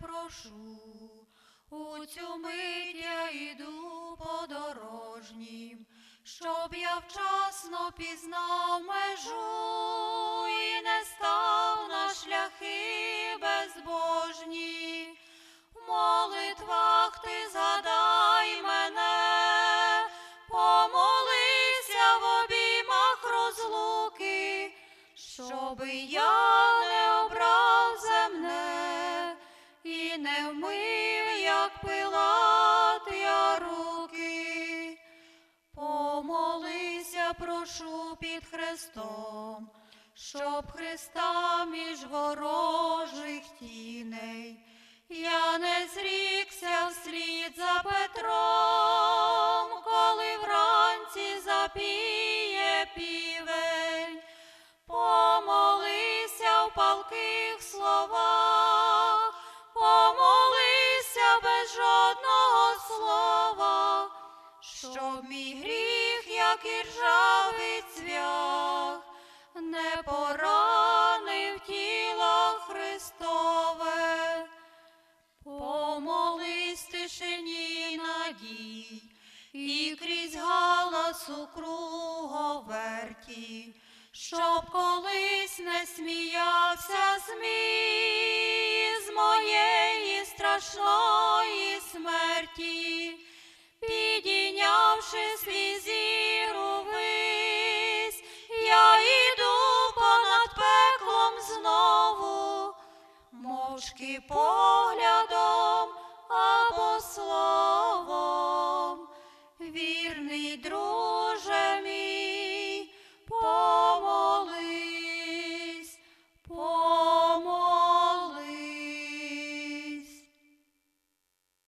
прошу, у цю мить я йду подорожнім, щоб я вчасно пізнав межу і не став на шляхи безбожні. В молитвах ти згадай мене, помолися в обіймах розлуки, щоби я не не вмив, як пилат я руки. Помолися, прошу під Христом, щоб Христа між ворожих тіней. Я не зрікся вслід за Петром, коли вранці запіє півень. Помолися слова, щоб мій гріх, як і ржавий цвях, не поранив тіло Христове. Помолись тишині надій, і крізь галасу круговерті, щоб колись не сміявся змій страшної смерті, підійнявши свій зір увись, я іду понад пеклом знову мовчки поглядом або словом, вірний